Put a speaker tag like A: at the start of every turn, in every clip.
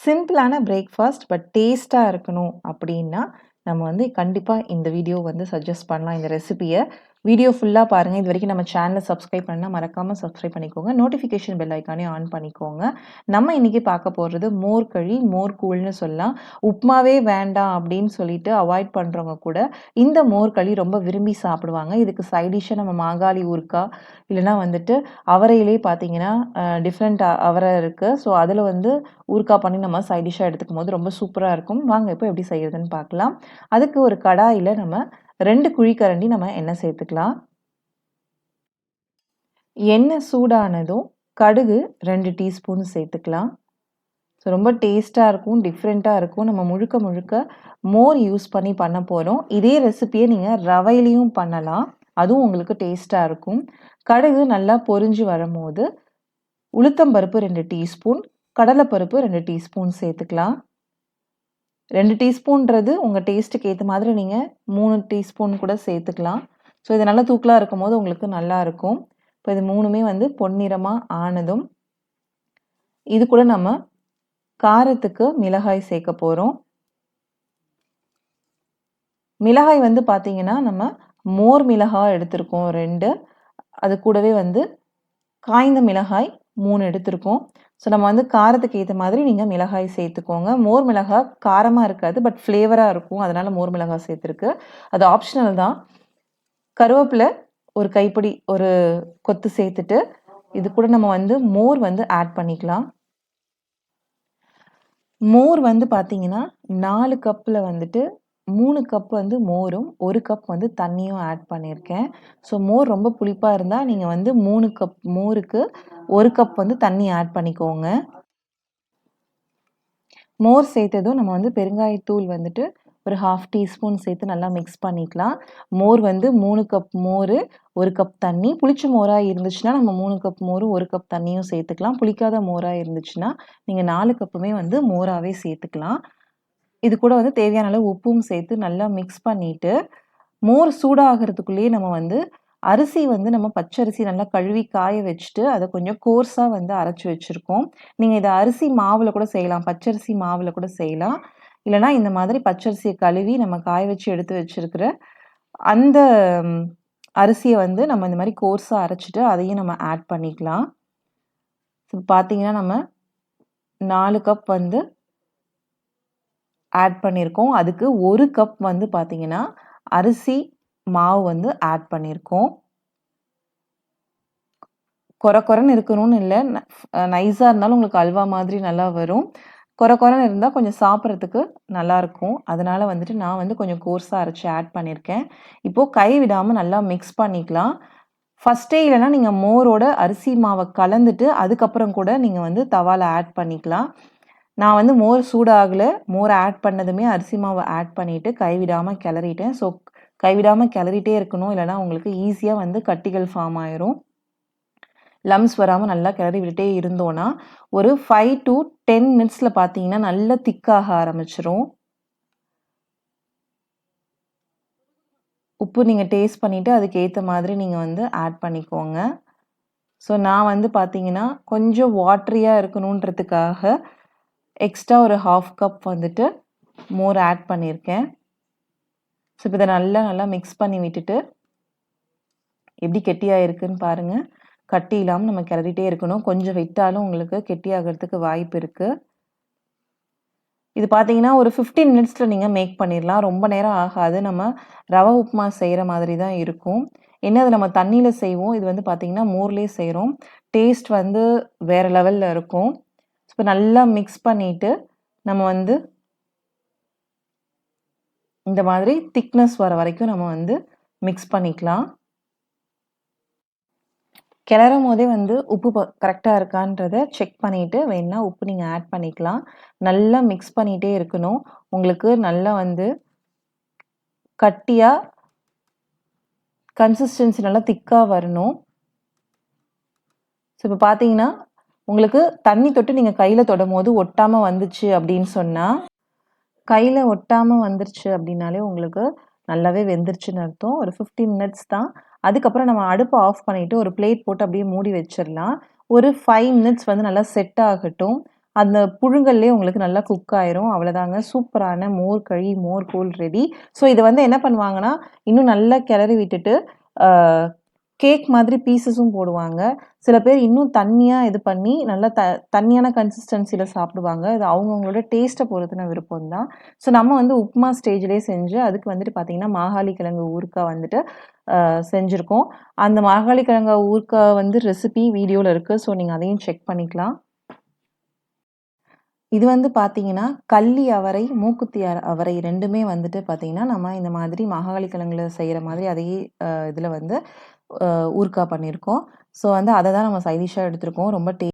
A: சிம்பிளான breakfast but டேஸ்ட்டாக இருக்கணும் அப்படின்னா நம்ம வந்து கண்டிப்பாக இந்த வீடியோ வந்து சஜஸ்ட் பண்ணலாம் இந்த ரெசிபியை வீடியோ ஃபுல்லாக பாருங்கள் இது வரைக்கும் நம்ம சேனலை சப்ஸ்கிரைப் பண்ணால் மறக்காமல் சப்ஸ்கிரைப் பண்ணிக்கோங்க. நோட்டிஃபிகேஷன் பெல் ஐக்கானே ஆன் பண்ணிக்கோங்க. நம்ம இன்றைக்கி பார்க்க போகிறது மோர் கழி மோர் கூழ்னு சொல்லலாம். உப்மாவே வேண்டாம் அப்படின்னு சொல்லிட்டு அவாய்ட் பண்ணுறவங்க கூட இந்த மோர் களி ரொம்ப விரும்பி சாப்பிடுவாங்க. இதுக்கு சைடிஷாக நம்ம மாங்காளி ஊருக்கா இல்லைனா வந்துட்டு அவரையிலே பார்த்தீங்கன்னா டிஃப்ரெண்ட் அவரை இருக்குது ஸோ அதில் வந்து ஊருக்கா பண்ணி நம்ம சைடிஷாக எடுத்துக்கும் போது ரொம்ப சூப்பராக இருக்கும். வாங்க இப்போ எப்படி செய்கிறதுன்னு பார்க்கலாம். அதுக்கு ஒரு கடாயில் நம்ம ரெண்டு குழிக்கரண்டி நம்ம எண்ணெய் சேர்த்துக்கலாம்? எண்ணெய் சூடானதும் கடுகு ரெண்டு டீஸ்பூன் சேர்த்துக்கலாம். ஸோ ரொம்ப டேஸ்ட்டாக இருக்கும் டிஃப்ரெண்ட்டாக இருக்கும். நம்ம முழுக்க முழுக்க மோர் யூஸ் பண்ணி பண்ண போகிறோம் இதே ரெசிப்பியை நீங்கள் ரவையிலையும் பண்ணலாம். அதுவும் உங்களுக்கு டேஸ்ட்டாக இருக்கும். கடுகு நல்லா பொரிஞ்சு வரும்போது உளுத்தம்பருப்பு ரெண்டு டீஸ்பூன் கடலைப்பருப்பு ரெண்டு டீஸ்பூன் சேர்த்துக்கலாம். ரெண்டு டீஸ்பூன்றது உங்கள் டேஸ்ட்டுக்கு ஏற்ற மாதிரி நீங்கள் மூணு டீஸ்பூன் கூட சேர்த்துக்கலாம். ஸோ இது நல்லா தூக்கலாக இருக்கும் போது உங்களுக்கு நல்லா இருக்கும். இப்போ இது மூணுமே வந்து பொன்னிறமாக ஆனதும் இது கூட நம்ம காரத்துக்கு மிளகாய் சேர்க்க போகிறோம் மிளகாய் வந்து பார்த்தீங்கன்னா நம்ம மோர் மிளகாய் எடுத்திருக்கோம் ரெண்டு. அது கூடவே வந்து காய்ந்த மிளகாய் மூணு எடுத்திருக்கோம் ஸோ நம்ம வந்து காரத்துக்கு ஏற்ற மாதிரி நீங்கள் மிளகாய் சேர்த்துக்கோங்க. மோர் மிளகாய் காரமாக இருக்காது பட் ஃப்ளேவராக இருக்கும். அதனால் மோர் மிளகாய் சேர்த்துருக்கு. அது ஆப்ஷனல் தான். கருவேப்பிலை ஒரு கைப்பிடி ஒரு கொத்து சேர்த்துட்டு இது கூட நம்ம வந்து மோர் வந்து ஆட் பண்ணிக்கலாம். மோர் வந்து பார்த்தீங்கன்னா நாலு கப்பில் வந்துட்டு மூணு கப் வந்து மோரும் ஒரு கப் வந்து தண்ணியும் ஆட் பண்ணியிருக்கேன் ஸோ மோர் ரொம்ப புளிப்பாக இருந்தால் நீங்கள் வந்து மூணு கப் மோருக்கு ஒரு கப் வந்து தண்ணி ஆட் பண்ணிக்கோங்க. மோர் சேர்த்ததும் நம்ம வந்து பெருங்காயத்தூள் வந்துட்டு ஒரு ஹாஃப் டீஸ்பூன் சேர்த்து நல்லா மிக்ஸ் பண்ணிக்கலாம். மோர் வந்து மூணு கப் மோர் ஒரு கப் தண்ணி. புளிச்ச மோராக இருந்துச்சுன்னா நம்ம மூணு கப் மோர் ஒரு கப் தண்ணியும் சேர்த்துக்கலாம். புளிக்காத மோராக இருந்துச்சுன்னா நீங்கள் நாலு கப்புமே வந்து மோராகவே சேர்த்துக்கலாம். இது கூட வந்து தேவையான அளவு உப்பும் சேர்த்து நல்லா மிக்ஸ் பண்ணிவிட்டு மோர் சூடாகிறதுக்குள்ளேயே நம்ம வந்து அரிசி வந்து நம்ம பச்சரிசி நல்லா கழுவி காய வச்சுட்டு அதை கொஞ்சம் கோர்ஸாக வந்து அரைச்சி வச்சுருக்கோம். நீங்கள் இதை அரிசி மாவில் கூட செய்யலாம் பச்சரிசி மாவில் கூட செய்யலாம். இல்லைனா இந்த மாதிரி பச்சரிசியை கழுவி நம்ம காய வச்சு எடுத்து வச்சுருக்கிற அந்த அரிசியை வந்து நம்ம இந்த மாதிரி கோர்ஸாக அரைச்சிட்டு அதையும் நம்ம ஆட் பண்ணிக்கலாம். பார்த்தீங்கன்னா நம்ம நாலு கப் வந்து ஆட் பண்ணியிருக்கோம் அதுக்கு ஒரு கப் வந்து பார்த்திங்கன்னா அரிசி மாவு வந்து ஆட் பண்ணியிருக்கோம் குறை குறைன்னு இருக்கணும்னு இல்லை. நைஸாக இருந்தாலும் உங்களுக்கு அல்வா மாதிரி நல்லா வரும். குறை குறைன்னு இருந்தால் கொஞ்சம் சாப்பிட்றதுக்கு நல்லாயிருக்கும் அதனால் வந்துட்டு நான் வந்து கொஞ்சம் கோர்ஸாக அரைச்சி ஆட் பண்ணியிருக்கேன் இப்போது கை விடாமல் நல்லா மிக்ஸ் பண்ணிக்கலாம். ஃபஸ்ட்டே இல்லைனா நீங்கள் மோரோட அரிசி மாவை கலந்துட்டு அதுக்கப்புறம் கூட நீங்கள் வந்து தவாவில் ஆட் பண்ணிக்கலாம். நான் வந்து மோர் சூடாகலை மோர் ஆட் பண்ணதுமே அரிசி மாவை ஆட் பண்ணிவிட்டு கைவிடாமல் கிளறிட்டேன். ஸோ கைவிடாமல் கிளறிட்டே இருக்கணும். இல்லைனா உங்களுக்கு ஈஸியாக வந்து கட்டிகள் ஃபார்ம் ஆயிரும். லம்ஸ் வராமல் நல்லா கிளறி விட்டுட்டே இருந்தோன்னா ஒரு ஃபைவ் டு டென் மினிட்ஸில் பார்த்தீங்கன்னா நல்லா திக்காக ஆரம்பிச்சிரும். உப்பு நீங்கள் டேஸ்ட் பண்ணிவிட்டு அதுக்கேற்ற மாதிரி நீங்கள் வந்து ஆட் பண்ணிக்கோங்க. ஸோ நான் வந்து பார்த்தீங்கன்னா கொஞ்சம் வாட்ரியாக இருக்கணுன்றதுக்காக எக்ஸ்ட்ரா ஒரு ஹாஃப் கப் வந்துட்டு மோர் ஆட் பண்ணியிருக்கேன் ஸோ இப்போ இதை நல்லா நல்லா மிக்ஸ் பண்ணி விட்டுட்டு எப்படி கெட்டியாக இருக்குதுன்னு பாருங்கள் கட்டி இல்லாமல் நம்ம கிளறிட்டே இருக்கணும். கொஞ்சம் விட்டாலும் உங்களுக்கு கெட்டியாகிறதுக்கு வாய்ப்பு இருக்குது இது பார்த்தீங்கன்னா ஒரு ஃபிஃப்டீன் மினிட்ஸில் நீங்கள் மேக் பண்ணிடலாம் ரொம்ப நேரம் ஆகாது. நம்ம ரவை உப்புமா செய்கிற மாதிரி தான் இருக்கும். என்ன அது நம்ம தண்ணியில் செய்வோம்? இது வந்து பார்த்திங்கன்னா மோர்லேயே செய்கிறோம் டேஸ்ட் வந்து வேறு லெவலில் இருக்கும். இப்போ நல்லா மிக்ஸ் பண்ணிவிட்டு நம்ம வந்து இந்த மாதிரி திக்னஸ் வர வரைக்கும் நம்ம வந்து மிக்ஸ் பண்ணிக்கலாம். கிளறும் போதே வந்து உப்பு கரெக்டாக இருக்கான்றத செக் பண்ணிவிட்டு வேணால் உப்பு நீங்கள் ஆட் பண்ணிக்கலாம். நல்லா மிக்ஸ் பண்ணிகிட்டே இருக்கணும். உங்களுக்கு நல்லா வந்து கட்டியாக கன்சிஸ்டன்சி நல்லா திக்காக வரணும். ஸோ இப்போ பார்த்தீங்கன்னா உங்களுக்கு தண்ணி தொட்டு நீங்கள் கையில் தொடும் போது ஒட்டாமல் வந்துச்சு அப்படின்னு சொன்னால் கையில் ஒட்டாமல் வந்துருச்சு அப்படின்னாலே உங்களுக்கு நல்லாவே வெந்துருச்சுன்னு அர்த்தம். ஒரு ஃபிஃப்டி மினிட்ஸ் தான். அதுக்கப்புறம் நம்ம அடுப்பை ஆஃப் பண்ணிவிட்டு ஒரு பிளேட் போட்டு அப்படியே மூடி வச்சிடலாம். ஒரு ஃபைவ் மினிட்ஸ் வந்து நல்லா செட் ஆகட்டும். அந்த புழுங்கல்லே உங்களுக்கு நல்லா குக் ஆயிரும். அவ்வளோதாங்க சூப்பரான மோர் கழி மோர் கூழ் ரெடி ஸோ இதை வந்து என்ன பண்ணுவாங்கன்னா இன்னும் நல்லா கிளறி விட்டுட்டு கேக் மாதிரி பீசஸும் போடுவாங்க. சில பேர் இன்னும் தண்ணியாக இது பண்ணி நல்லா த தண்ணியான கன்சிஸ்டன்சியில் சாப்பிடுவாங்க. இது அவங்கவுங்களோட டேஸ்ட்டை பொறுத்துன விருப்பம் தான் ஸோ நம்ம வந்து உப்புமா ஸ்டேஜ்லேயே செஞ்சு அதுக்கு வந்துட்டு பார்த்திங்கன்னா மாகாளி கிழங்கு ஊருக்கா வந்துட்டு செஞ்சுருக்கோம். அந்த மாகாளி கிழங்கு ஊருக்கா வந்து ரெசிபி வீடியோவில் இருக்குது ஸோ நீங்கள் அதையும் செக் பண்ணிக்கலாம். இது வந்து பார்த்தீங்கன்னா, கள்ளி அவரை, மூக்குத்தி அவரை ரெண்டுமே வந்துட்டு பார்த்தீங்கன்னா, நம்ம இந்த மாதிரி மாகாளி கிழங்குல செய்கிற மாதிரி அதே இதில் வந்து ஊறுக்கா பண்ணியிருக்கோம். ஸோ வந்து அதை தான் நம்ம சைடிஷாக எடுத்திருக்கோம். ரொம்ப டே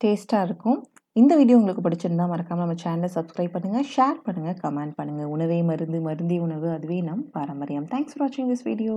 A: டேஸ்ட்டாக இருக்கும். இந்த வீடியோ உங்களுக்கு பிடிச்சிருந்தா மறக்காமல் நம்ம சேனலை சப்ஸ்கிரைப் பண்ணுங்கள் ஷேர் பண்ணுங்கள் கமெண்ட் பண்ணுங்கள் உணவே மருந்து, மருந்தி உணவு. அதுவே நம் பாரம்பரியம். தேங்க்ஸ் ஃபார் வாட்சிங் திஸ் வீடியோ.